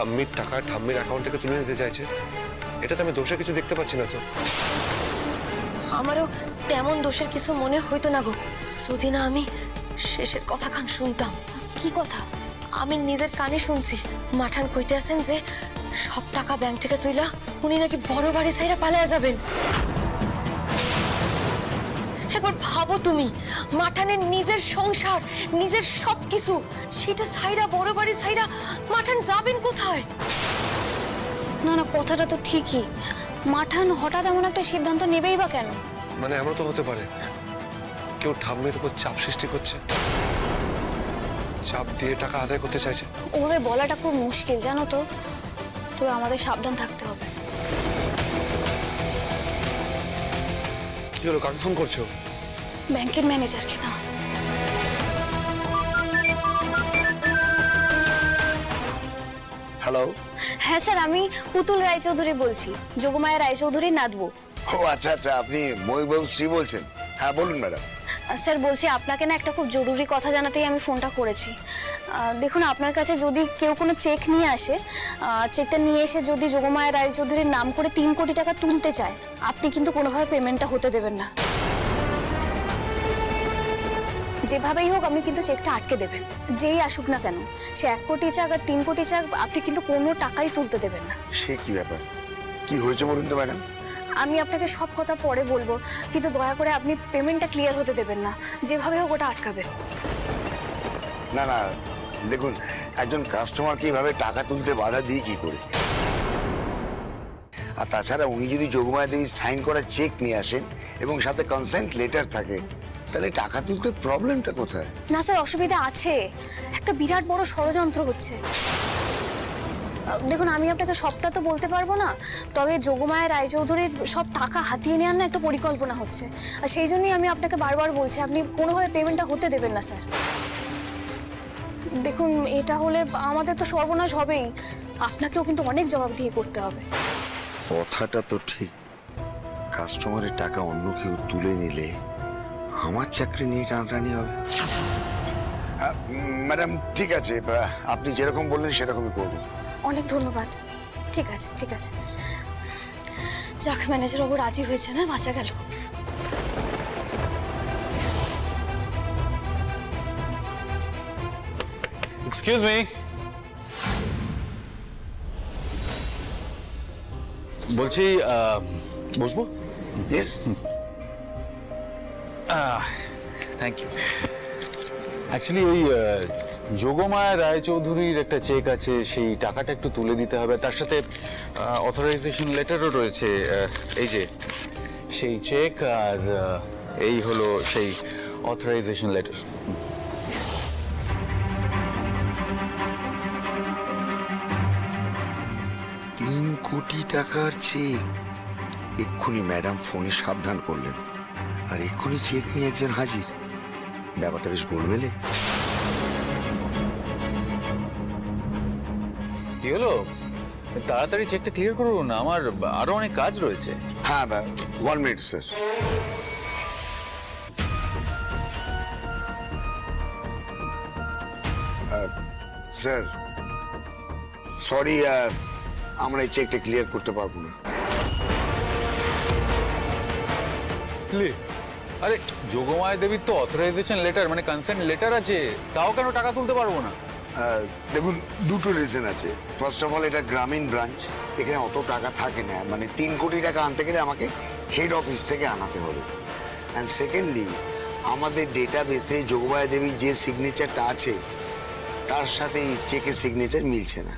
ঠাম্মির টাকা ঠাম্মির অ্যাকাউন্ট থেকে তুলে নিতে চাইছে। এটাতে আমি দোষে কিছু দেখতে পাচ্ছি না তো। আমারও তেমন দোষের কিছু মনে হইতো না গো। যদি না আমি শেষের কথা খান শুনতাম। কি কথা? আমি নিজের কানে শুনছি। মাঠান কইতে আছেন যে, সব টাকা ব্যাংক থেকে তুইলা, উনি নাকি বড় বাড়ি ছাইরা পালিয়ে যাবেন। একবার ভাবো তুমি? মাঠানের নিজের সংসার নিজের সব কিছু সেটা ছাইরা বড় বাড়ি ছাইরা মাঠান যাবেন কোথায়? না না কথাটা তো ঠিকই। মাঠান হঠাৎ এমন একটা সিদ্ধান্ত নেবেই বা কেন? মানে এমন তো হতে পারে। কেউ ঠাম্মির উপর চাপ সৃষ্টি করছে। চাপ দিয়ে টাকা আদায় করতে চাইছে। ওভাবে বলাটা খুব মুশকিল জানো তো? তবে আমাদের সাবধান থাকতে হবে। কি হলো কাকে ফোন করছ? ব্যাংকের ম্যানেজারকে দাও। হ্যালো হ্যাঁ স্যার আমি পুতুল রায়চৌধুরী বলছি। যোগমায়া রায়চৌধুরীর নাতবু ও আচ্ছা আচ্ছা আপনি মহিবাবু শ্রী বলছেন। হ্যাঁ বলুন ম্যাডাম। স্যার বলছি আপনাকে না একটা খুব জরুরি কথা জানাতেই আমি ফোনটা করেছি। দেখুন আপনার কাছে যদি কেউ কোনো চেক নিয়ে আসে চেকটা নিয়ে এসে যদি যোগমায়া রায়চৌধুরীর নাম করে তিন কোটি টাকা তুলতে চায় আপনি কিন্তু কোনোভাবে পেমেন্টটা হতে দেবেন না। যেভাবেই হোক আপনি কিন্তু চেকটা আটকে দেবেন। যেই আসুক না কেন সে এক কোটি চাক আর তিন কোটি চাক আপনি কিন্তু কোনো টাকাই তুলতে দেবেন না। সে কি ব্যাপার? কি হয়েছে বলুন তো ম্যাডাম? আমি আপনাকে সব কথা পরে বলব কিন্তু দয়া করে আপনি পেমেন্টটা ক্লিয়ার হতে দেবেন না। যেভাবে হোক ওটা আটকাবেন। না না দেখুন একজন কাস্টমারকে এইভাবে টাকা তুলতে বাধা দিই কি করে? আর তাছাড়া উনি যদি যোগমায়া দেবী সাইন করা চেক নিয়ে আসেন এবং সাথে কনসেন্ট লেটার থাকে তাহলে টাকা তুলতে প্রবলেমটা কোথায়? না স্যার অসুবিধা আছে। একটা বিরাট বড় ষড়যন্ত্র হচ্ছে। দেখুন আমি আপনাকে সবটা তো বলতে পারব না তবে যোগমায়া রায়চৌধুরীর সব টাকা হাতিয়ে নেওয়ার না একটা পরিকল্পনা হচ্ছে। আর সেই জন্যই আমি আপনাকে বারবার বলছি আপনি কোনোভাবে পেমেন্টটা হতে দেবেন না স্যার। দেখুন এটা হলে আমাদের তো সর্বনাশ হবেই। আপনাকেও কিন্তু অনেক জবাবদিহি করতে হবে। কথাটা তো ঠিক। কাস্টমারের টাকা অন্য কেউ তুলে নিলে আমার চাকরি নিয়ে টানাটানি হবে। ম্যাডাম ঠিক আছে আপনি যেরকম বললেন সেরকমই করব। অনেক ধন্যবাদ। ঠিক আছে ঠিক আছে। যাক ম্যানেজার বাবু রাজি হয়েছে না? বাঁচা গেল। এক্সকিউজ মি বলছি বসবো? ইয়েস থ্যাংক ইউ অ্যাকচুয়ালি ওই যোগমায়া রায়চৌধুরীর একটা চেক আছে সেই টাকাটা একটু তুলে দিতে হবে। তার সাথে অথরাইজেশন লেটারও রয়েছে এই যে সেই চেক আর এই হলো সেই অথরাইজেশন লেটার তিন কোটি টাকার চেক। এক্ষুনি ম্যাডাম ফোনে সাবধান করলেন। আর এক্ষুনি চেক নিয়ে একজন হাজির। ব্যাপারটা বেশ গোলমেলে। কি হলো? তাড়াতাড়ি চেকটা ক্লিয়ার করুন আমার আরও অনেক কাজ রয়েছে। হ্যাঁ one minute sir sir sorry আমরা এই চেকটা ক্লিয়ার করতে পারব না। আরে, যোগমায়া দেবীর তো অথরাইজেশন লেটার মানে কনসেন্ট লেটার আছে। তাও কেন টাকা তুলতে পারব না? দেখুন, দুটো রিজন আছে। ফার্স্ট অফ অল এটা গ্রামীণ ব্রাঞ্চ এখানে অত টাকা থাকে না। মানে তিন কোটি টাকা আনতে গেলে আমাকে হেড অফিস থেকে আনাতে হবে। অ্যান্ড সেকেন্ডলি আমাদের ডেটা বেসে যোগবায়া দেবী যে সিগনেচারটা আছে, তার সাথে এই চেকের সিগনেচার মিলছে না।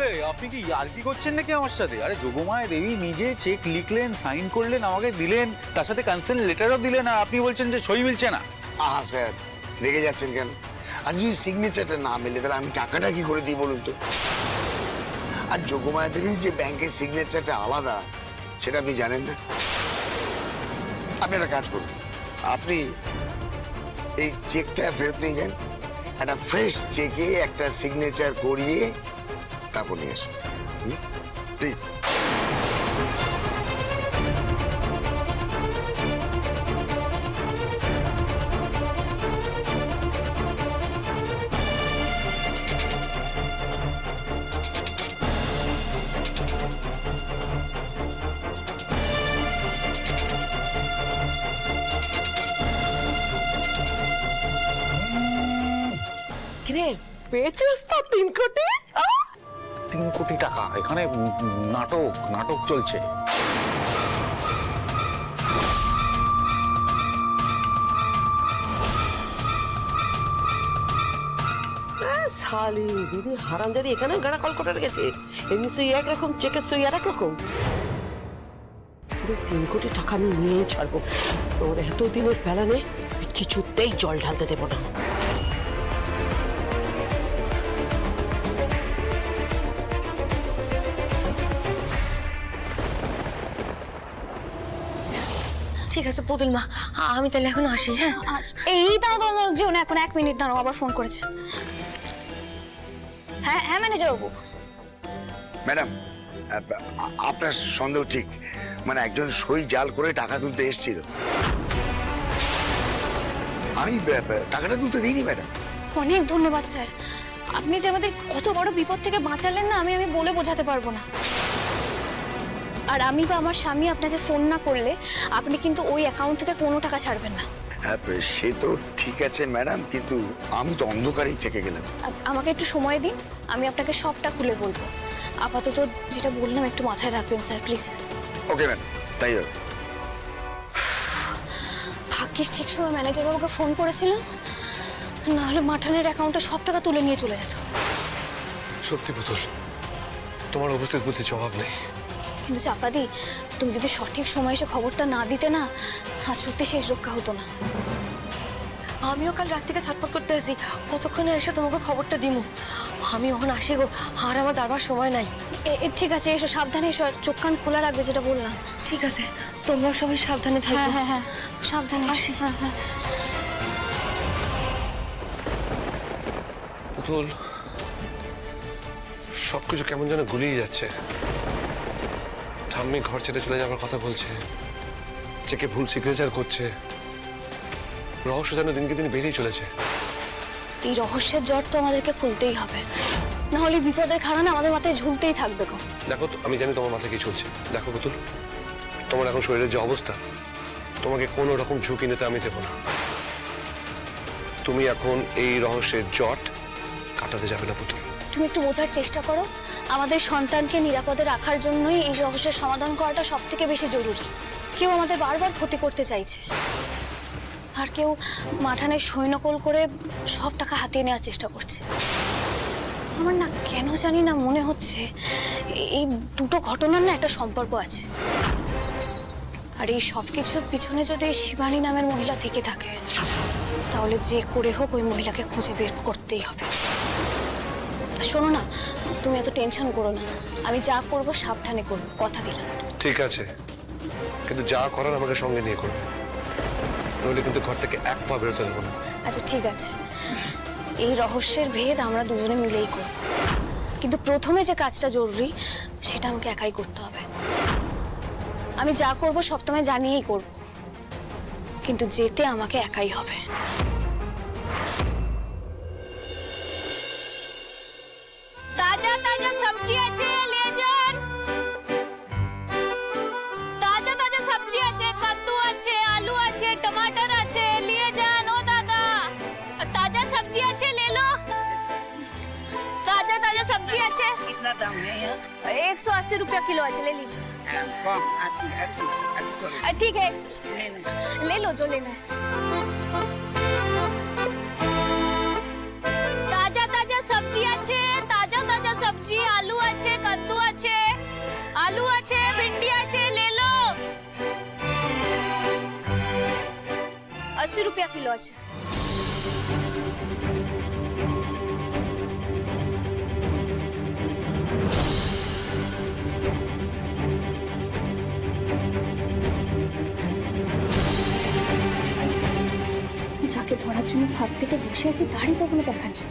লে, আপনি কি ইয়ার্কি করছেন নাকি আমার সাথে? আরে যোগমায়া দেবী নিজে চেক লিখলেন সাইন করলেন আমাকে দিলেন তার সাথে কনসেন্ট লেটারও দিলেন আর আপনি বলছেন যে সই মিলছে না। আহা স্যার রেগে যাচ্ছেন কেন? আর যদি সিগনেচারটা না মেলে তাহলে আমি টাকাটা কি করে দিই বলুন তো? আর যোগমায়া দেবীর যে ব্যাংকের সিগনেচারটা আলাদা সেটা আপনি জানেন না? আপনি একটা কাজ করুন। আপনি এই চেকটা ফেরত নিয়ে যান। একটা ফ্রেশ চেকে একটা সিগনেচার করিয়ে তারপর নিয়ে তিন কোটি টাকা। এখানে নাটক নাটক চলছে। শালি দিদি, হারাম যদি এখানে কল করে রেখেছে এমনি সই একরকম চেকের সই আর একরকম তিন কোটি টাকা আমি নিয়েই ছাড়বো। তোর এত দিনের প্যালানে কিছুতেই জল ঢালতে দেবো না। ঠিক আছে পুতুল মা আমি তাহলে এখন আসি হ্যাঁ? এই দাঁড়াও দাঁড়াও, যেও না এখন এক মিনিট দাঁড়াও আবার ফোন করেছে। হ্যাঁ হ্যাঁ ম্যানেজার বাবু। ম্যাডাম আপনার সন্দেহ ঠিক। মানে একজন সই জাল করে টাকা তুলতে এসেছিল। আমি টাকাটা তুলতে দিইনি ম্যাডাম। অনেক ধন্যবাদ স্যার। আপনি যে আমাদের কত বড় বিপদ থেকে বাঁচালেন না আমি আমি বলে বোঝাতে পারব না। আর আমি বা আমার স্বামী আপনাকে ফোন না করলে আপনি কিন্তু ওই অ্যাকাউন্ট থেকে কোনো টাকা ছাড়বেন না। হ্যাঁ সে তো ঠিক আছে ম্যাডাম কিন্তু আমি তো অন্ধকারেই থেকে গেলাম। আমাকে একটু সময় দিন আমি আপনাকে সবটা খুলে বলব। আপাতত যেটা বললাম একটু মাথায় রাখবেন স্যার প্লিজ ওকে ম্যাডাম তাই হবে। ভাগ্যিস ঠিক সময় ম্যানেজার বাবুকে ফোন করেছিলাম নাহলে মাঠানের অ্যাকাউন্টে সব টাকা তুলে নিয়ে চলে যেত। সত্যি পুতুল তোমার উপস্থিত বুদ্ধি জবাব নেই। কিন্তু চাপাদি তুমি যদি সঠিক সময় এসে খবরটা না দিতে না আজ সত্যি শেষ রক্ষা হতো না। আমিও কাল রাত থেকে ছটফট করতে আসি। কতক্ষণে এসে তোমাকে খবরটা দিমু? আমি ওখানে আসি গো আর আমার দাঁড়াবার সময় নাই। ঠিক আছে এসো সাবধানে এসো চোখ কান খোলা রাখবে যেটা বললাম। ঠিক আছে তোমরা সবাই সাবধানে থাকো। হ্যাঁ হ্যাঁ হ্যাঁ সাবধানে আসি। হ্যাঁ হ্যাঁ। পুতুল সবকিছু কেমন যেন গুলিয়ে যাচ্ছে। ঠাম্মি ঘর ছেড়ে চলে যাওয়ার কথা বলছে। চেকে ভুল সিগনেচার করছে। রহস্য যেন দিনকে দিন বেরিয়ে চলেছে। এই রহস্যের জট তো আমাদেরকে খুলতেই হবে। না হলে বিপদের খাড়ান আমাদের মাথায় ঝুলতেই থাকবে গো। দেখো তো, আমি জানি তোমার মাথায় কি চলছে। দেখো পুতুল তোমার এখন শরীরের যে অবস্থা তোমাকে কোনো রকম ঝুঁকি নিতে আমি দেবো না। তুমি এখন এই রহস্যের জট কাটাতে যাবে না পুতুল। তুমি একটু বোঝার চেষ্টা করো। আমাদের সন্তানকে নিরাপদে রাখার জন্যই এই রহস্যের সমাধান করাটা সব থেকে বেশি জরুরি। কেউ আমাদের বারবার ক্ষতি করতে চাইছে। আর কেউ মাঠানের সৈন্যকোল করে সব টাকা হাতিয়ে নেওয়ার চেষ্টা করছে। আমার না কেন জানি না মনে হচ্ছে এই দুটো ঘটনার না একটা সম্পর্ক আছে। আর এই সব কিছুর পিছনে যদি শিবানী নামের মহিলা থেকে থাকে, তাহলে যে করে হোক ওই মহিলাকে খুঁজে বের করতেই হবে। শোনো না তুমি এত টেনশন করো না। আমি যা করব সাবধানে করব কথা দিলাম। ঠিক আছে কিন্তু যা করার আমাকে সঙ্গে নিয়ে করবে। নইলে কিন্তু ঘর থেকে এক পা বেরোতে দেবো না। আচ্ছা ঠিক আছে। এই রহস্যের ভেদ আমরা দুজনে মিলেই করব। কিন্তু প্রথমে যে কাজটা জরুরি সেটা আমাকে একাই করতে হবে। আমি যা করব সব তোমায় জানিয়েই করব। কিন্তু যেতে আমাকে একাই হবে। गुचिया अच्छा। छे कितना दाम है यहाँ? एक सौ अस्सी रुपया किलो है अच्छा ले लीजिए। हाँ, तो ठीक है ले लो। जो लेना है। ताज़ा ताज़ा ताज़ा ताज़ा सब्ज़ी आलू अच्छे कद्दू अच्छे आलू अच्छे भिंडी अच्छे ले लो। अस्सी रुपया किलो अच्छा। ধরার জন্য ফাঁক পেতে বসে আছি, তারই তো কোনো দেখা নেই।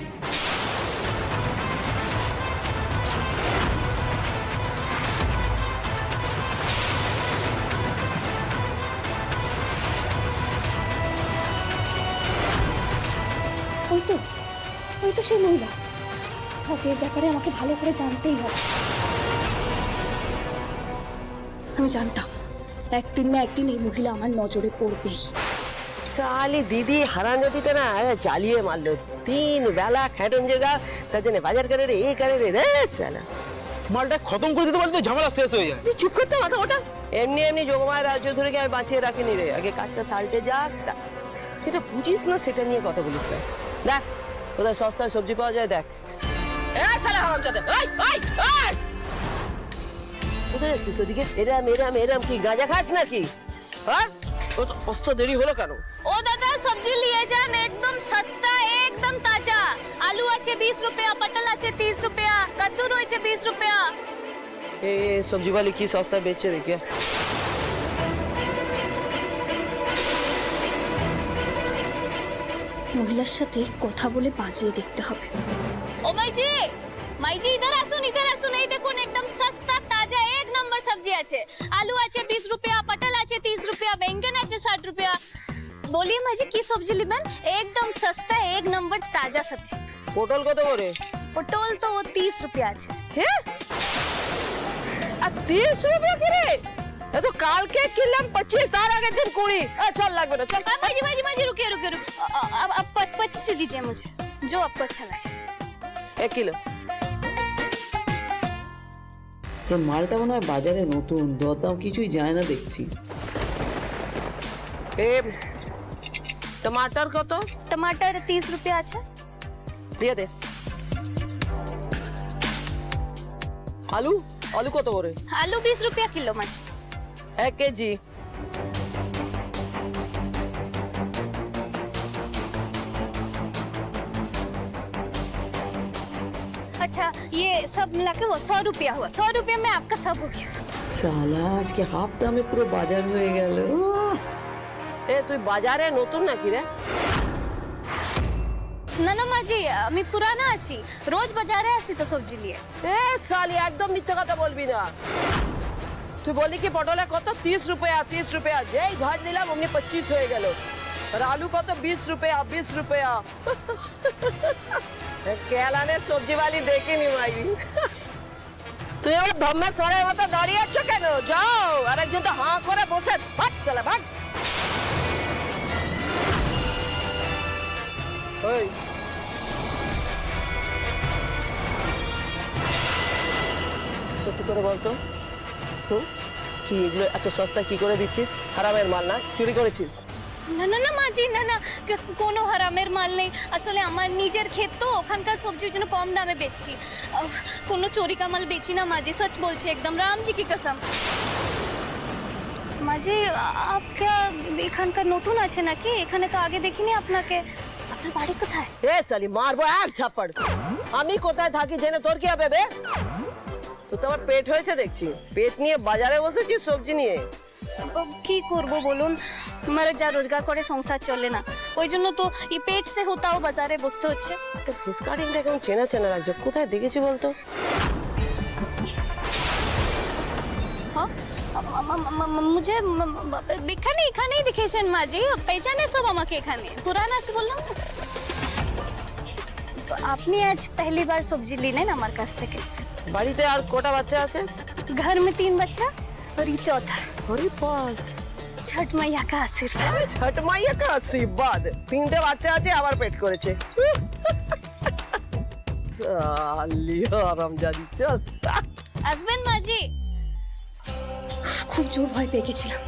ওই তো, ওই সেই মহিলা। আজ এর ব্যাপারে আমাকে ভালো করে জানতেই হবে। আমি জানতাম, একদিন না একদিন এই মহিলা আমার নজরে পড়বেই। সালি দিদি হারানজাদিটা না এ জ্বালিয়ে মারলো। তিন বেলা খেটন জায়গা তার জন্য বাজার করে রে এ করে রে রে সালা মালটা খতম করে দিতে পারলে তো ঝামেলা শেষ হয়ে যায়। তুই চুপ করতে মাথা ওটা এমনি এমনি যোগমায় রাজচৌধুরীকে আমি বাঁচিয়ে রাখিনি রে। আগে কাজটা সাল্টে যাক তা- যেটা বুঝিস না সেটা নিয়ে কথা বলিস না। দেখ কোথায় সস্তায় সবজি পাওয়া যায় দেখ। এ সালা হারামজাদা ওই ওই ওই কোথায় যাচ্ছিস ওদিকে? এরাম এরাম এরাম কি গাঁজা খাস নাকি? হ্যাঁ? ও অস্ত দেরি হলো কেন? ও দাদা সবজি নিয়ে যান একদম সস্তা একদম তাজা আলু আছে বিশ রুপিয়া পটল আছে তিরিশ রুপিয়া কদ্দু রয়েছে বিশ রুপিয়া এ এ, সবজি वाली কি সস্তা বেচছে দেখিয়ে মহিলার সাথে কথা বলে বাজিয়ে দেখতে হবে ও মাইজি মাইজি ইধার আসুন ইধার আসুন এই দেখুন একদম সস্তা তাজা এক নম্বর সবজি আছে আলু আছে বিশ রুপিয়া পটল আছে তিরিশ রুপিয়া বেঙ্গন আছে ষাট রুপিয়া বলিয়ে মাঝে কি সবজি নেবেন একদম সস্তা এক নম্বর তাজা সবজি পটল কত করে পটল তো তিরিশ রুপিয়া আছে হ্যাঁ আর তিরিশ রুপিয়া কিরে তো কালকে কিনলাম পঁচিশ তার আগের দিন কুড়ি চল লাগবে না চল মাঝি মাঝি মাঝি রুকে রুকে রুকে अब आप पच्चीस ही दीजिए मुझे जो आपको अच्छा लगे। এক কিলো সে মালটা মনে হয় বাজারে নতুন দরদাম কিছুই যায় না দেখছি এ টমাটার কত टमाटर तीस रुपया আছে দিয়ে দে আলু আলু কত করে आलू बीस रुपया किलो माजी এক কেজি अच्छा ये सब मिला के वो सौ रुपया हुआ सौ रुपया में आपका सब हो गया সালা আজকে হাফ দামে পুরো বাজার হয়ে গেল এ তুই বাজারে নতুন নাকি রে? না না মাজি আমি পুরানা আছি। রোজ বাজারে আসি তো সবজি নিয়ে। এ সালি একদম মিথ্যে কথা বলবি না। তুই বলি কি পটলে কত? তিরিশ রুপিয়া তিরিশ রুপিয়া। যেই ঘর নিলাম অমনি পঁচিশ হয়ে গেল। আর আলু কত? বিশ রুপিয়া বিশ রুপিয়া। কেলানে সবজি বালি দেখিনি মাই তুই আমার ধম্মে সরের মতো দাঁড়িয়ে আছো কেন? যাও আর একজন তো হাঁ করে বসে। ভাগ চলে ভাগ ওই। সত্যি করে বলতো? হুম এগুলো এত সস্তা কি করে দিচ্ছিস? হারামের মাল না, চুরি করেছিস? না না না মাজি না না কোনো হারামের মাল নেই। আসলে আমার নিজের ক্ষেত তো, ওখানকার সবজির জন্য কম দামে বেচছি। কোনো চোরি কামাল বেচি না মাজি সচ বলছি একদম, রামজি কি কসম। মাঝে আপকা এখানকার নতুন আছে নাকি? এখানে তো আগে দেখিনি আপনাকে। আপনার বাড়ি কোথায় এ সালি মারবো এক ঝাপড় আমি কোথায় থাকি জেনে তোর কি হবে বে তো তোমার পেট হয়েছে দেখছি পেট নিয়ে বাজারে বসেছিস সবজি নিয়ে ও, কি করব বলুন আমার যা রোজগার করে সংসার চলে না ওই জন্য তো এই পেট সে হোতাও বাজারে বসতে হচ্ছে ফেস কাটিংটা কেমন চেনা চেনা লাগছে কোথায় দেখেছি বলতো মুঝে ম- ম- এখানে এখানেই দেখেছেন মাঝি পেছানে সব আমাকে এখানে পুরানা আছে বললাম তো তো আপনি আজ पहली बार सब्जी लेने ना আমার কাছ থেকে বাড়িতে আর কটা বাচ্চা আছে घर में तीन बच्चा और ये चौथा আরে বাস छठ मैया का आशीर्वाद ছট মাইয়া কা আশীর্বাদ তিনটে বাচ্চা আছে আবার পেট করেছে আলিয়া রামজাদি চল আসবেন মাঝি খুব জোর ভয় পেয়ে গেছিলাম।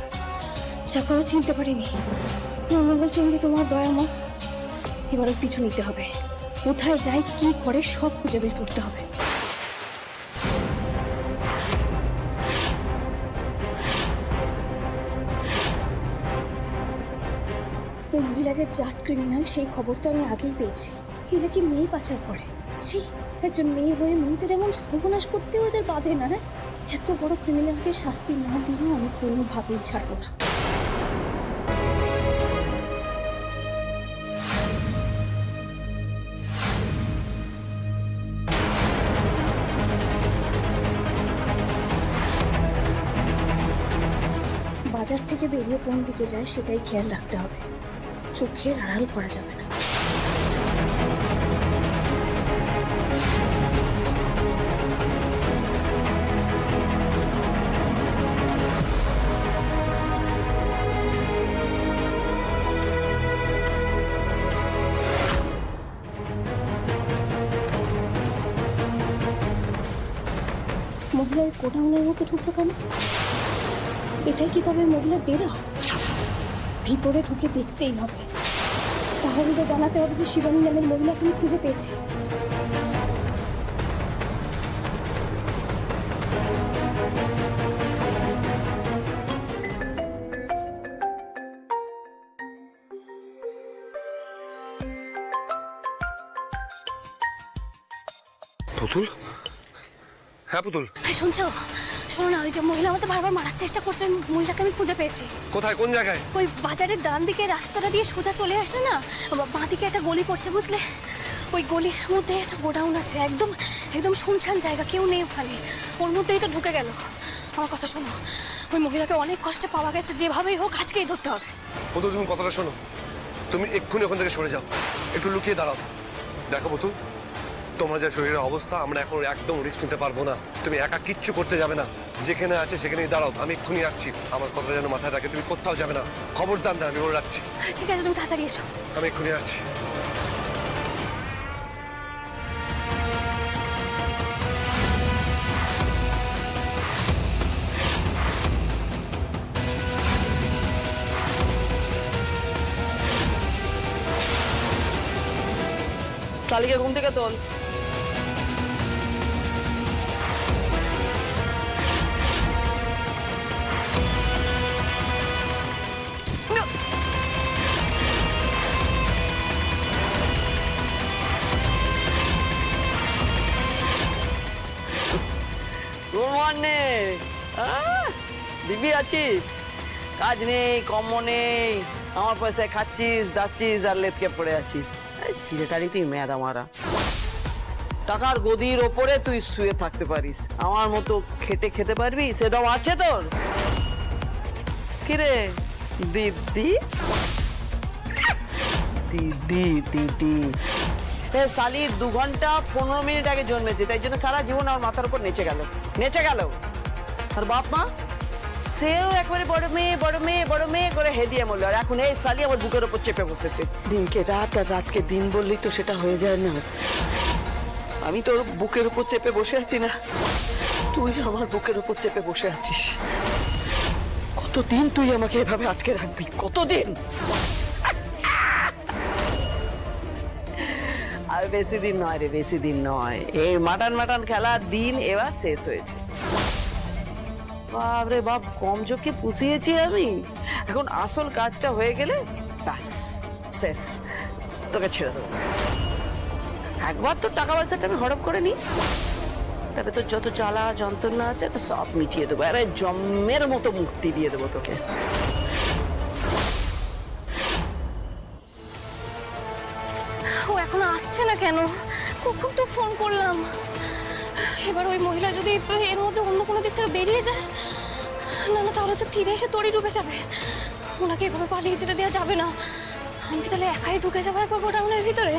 যা করে চিনতে পারিনি। মঙ্গল চন্ডী তোমার দয়াময় এবার ওর পিছু নিতে হবে। কোথায় যায়, কি করে, সব খুঁজে বের করতে হবে। মহিলা যে জাত ক্রিমিনাল সেই খবর তো আমি আগেই পেয়েছি। এ নাকি মেয়ে পাচার করে। ছি, একজন মেয়ে হয়ে মেয়েদের এমন সর্বনাশ করতে ওদের বাধে না হ্যাঁ? এত বড় ক্রিমিনালকে শাস্তি না দিয়েও আমি কোনোভাবেই ছাড়বো না। বাজার থেকে বেরিয়ে কোন দিকে যায় সেটাই খেয়াল রাখতে হবে। চোখের আড়াল করা যাবে না। মহিলা ওই গোডাউনের মধ্যে ঢুকলো কেন? এটাই কি তবে মহিলার ডেরা? ভিতরে ঢুকে দেখতেই হবে। তাহলে জানাতে হবে যে শিবানী নামের মহিলাকে আমি খুঁজে পেয়েছি। পুতুল? হ্যাঁ পুতুল। শুনছো? শোনো না ওই যে মহিলা আমাদের বারবার মারার চেষ্টা করছে ওই মহিলাকে আমি খুঁজে পেয়েছি। কোথায় কোন জায়গায়? ওই বাজারের ডান দিকে রাস্তাটা দিয়ে সোজা চলে আসলে না বা- দিকে একটা গলি পড়ছে বুঝলে? ওই গলির মধ্যে একটা গোডাউন আছে একদম একদম শুনশান জায়গা কেউ নেই ওখানে। ওর মধ্যেই তো ঢুকে গেল। আমার কথা শোনো ওই মহিলাকে অনেক কষ্টে পাওয়া গেছে যেভাবেই হোক আজকেই ধরতে হবে। পুতুল তুমি কথাটা শোনো। তুমি এক্ষুনি ওখান থেকে সরে যাও। একটু লুকিয়ে দাঁড়াও। দেখো পুতুল তোমার যা শরীরের অবস্থা আমরা এখন একদম রিস্ক নিতে পারব না। তুমি একা কিচ্ছু করতে যাবে না। যেখানে আছে সেখানেই দাঁড়াও আমি এক্ষুনি আসছি। আমার কথা যেন মাথায় রাখে তুমি কোথাও যাবে না। খবরদার না আমি বলে রাখছি। ঠিক আছে তুমি তাড়াতাড়ি এসো। আমি এক্ষুনি আসছি। শালিকে ঘুম থেকে তোল। আছিস কাজ নেই কম্ম নেই, আমার পয়সায় খাচ্ছিস, দাচ্ছিস আর লেটকে পড়ে আছিস। চিরেটারিতেই মেয়াদা মারা টাকার গদির ওপরে তুই শুয়ে থাকতে পারিস। আমার মতো খেটে খেতে পারবি? সেটাও আছে তোর? কিরে? দিদি? দিদি দিদি। শালি, দু ঘণ্টা পনেরো মিনিট আগে জন্মেছে, তাই জন্য সারা জীবন আমার মাথার উপর নেচে গেল। নেচে গেল। আর বাপ মা? সেও একবারে বড় মেয়ে বড় মেয়ে বড় মেয়ে করে হেদিয়ে মরল। আর এখন এই শালি আমার বুকের উপর চেপে বসেছে। দিনকে রাত আর রাতকে দিন বললেই তো সেটা হয়ে যায় না। আমি তোর বুকের উপর চেপে বসে আছি না। তুই আমার বুকের উপর চেপে বসে আছিস। কতদিন তুই আমাকে এভাবে আটকে রাখবি? কতদিন? আর বেশি দিন নয় রে, বেশি দিন নয়। এই মাটান মাটান খেলার দিন এবার শেষ হয়েছে। বাপরে বাপ, কম চোখে পুষিয়েছি আমি। এখন আসল কাজটা হয়ে গেলে ব্যাস, শেষ। তোকে ছেড়ে দেবো। একবার তো টাকা পয়সাটা আমি হড়প করে নিই। তবে তোর যত জ্বালা, যন্ত্রণা আছে তো সব মিটিয়ে দেবো। আরে জম্মের মতো মুক্তি দিয়ে দেবো তোকে। ও এখনও আসছে না কেন? কখন তো ফোন করলাম। এবার ওই মহিলা যদি এর মধ্যে অন্য কোনো দিক থেকে বেরিয়ে যায় না না তাহলে তো তীরে এসে তড়ি ডুবে যাবে। ওনাকে এভাবে পালিয়ে যেতে দেওয়া যাবে না। আমি তাহলে একাই ঢুকে যাব একবার গোডাউনের ভিতরে।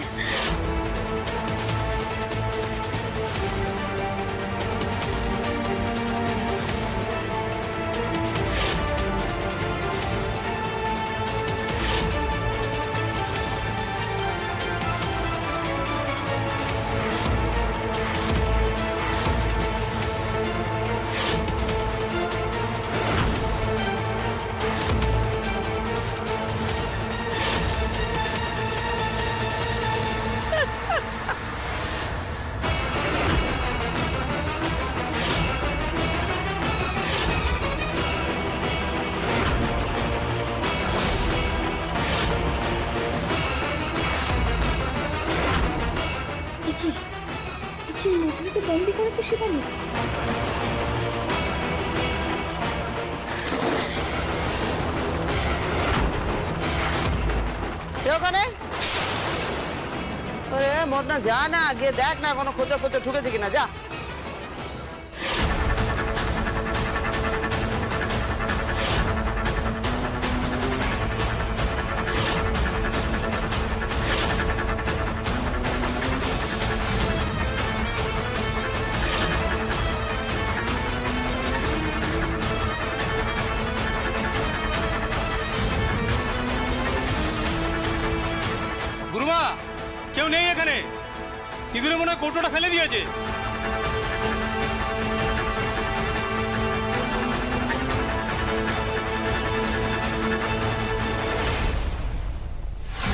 শিবানী। ওখানে? ওরে মদনা, যা না, গিয়ে দেখ না কোনো খোঁচা খোঁচা ঢুকেছে কিনা, যা। ফুটোটা ফেলে দিয়েছে।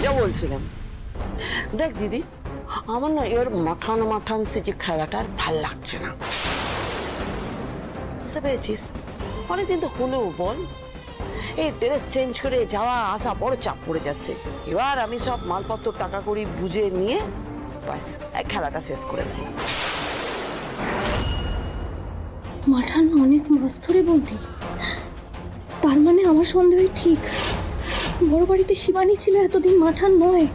যা বলছিলাম। দেখ দিদি, আমার না এর মাঠান মাঠান সে যে খেলাটা আর ভালো লাগছে না। বুঝতে পেরেছিস? অনেকদিন তো হলেও বল, এই ড্রেস চেঞ্জ করে যাওয়া, আসা বড় চাপ পড়ে যাচ্ছে। এবার আমি সব মালপত্র, টাকা করি বুঝে নিয়ে ব্যাস খেলাটা শেষ করে দেয় মাঠান, অনেক মাস ধরে বন্দি তার মানে আমার সন্দেহই ঠিক। বড় বাড়িতে শিবানী ছিল এতদিন মাঠান নয়।